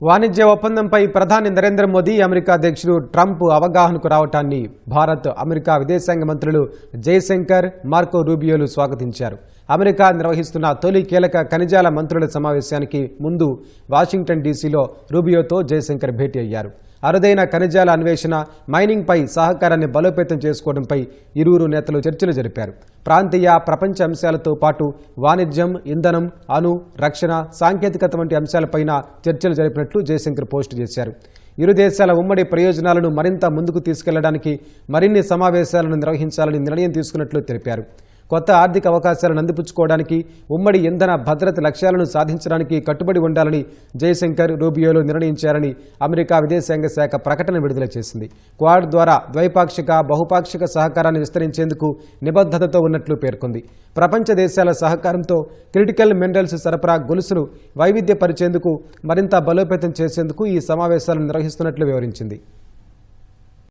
వాణిజ్య ఒప్పందంపై ప్రధాని నరేంద్ర మోదీ అమెరికా అధ్యక్షుడు ట్రంప్ అవగాహనకు రావటాన్ని భారత్ అమెరికా విదేశాంగ మంత్రులు జయశంకర్ మార్కో రూబియోలు స్వాగతించారు. అమెరికా నిర్వహిస్తున్న తొలి కీలక ఖనిజాల మంత్రుల సమావేశానికి ముందు వాషింగ్టన్ డీసీలో రూబియోతో జయశంకర్ భేటీ అయ్యారు. అరుదైన ఖనిజాల అన్వేషణ మైనింగ్పై సహకారాన్ని బలోపేతం చేసుకోవడంపై ఇరువురు నేతలు చర్చలు జరిపారు. ప్రాంతీయ ప్రపంచ అంశాలతో పాటు వాణిజ్యం ఇంధనం అణు రక్షణ సాంకేతికత వంటి అంశాలపైన చర్చలు జరిపినట్లు జయశంకర్ పోస్టు చేశారు. ఇరు దేశాల ఉమ్మడి ప్రయోజనాలను మరింత ముందుకు తీసుకెళ్ళడానికి మరిన్ని సమావేశాలను నిర్వహించాలని నిర్ణయం తీసుకున్నట్లు తెలిపారు. కొత్త ఆర్థిక అవకాశాలను అందిపుచ్చుకోవడానికి ఉమ్మడి ఇంధన భద్రత లక్ష్యాలను సాధించడానికి కట్టుబడి ఉండాలని జయశంకర్ రూబియోలో నిర్ణయించారని అమెరికా విదేశాంగ శాఖ ప్రకటన విడుదల చేసింది. క్వాడ్ ద్వారా ద్వైపాక్షిక బహుపాక్షిక సహకారాన్ని విస్తరించేందుకు నిబద్ధతతో ఉన్నట్లు పేర్కొంది. ప్రపంచ దేశాల సహకారంతో క్రిటికల్ మినరల్స్ సరఫరా గొలుసును వైవిధ్యపరిచేందుకు మరింత బలోపేతం చేసేందుకు ఈ సమావేశాలను నిర్వహిస్తున్నట్లు వివరించింది.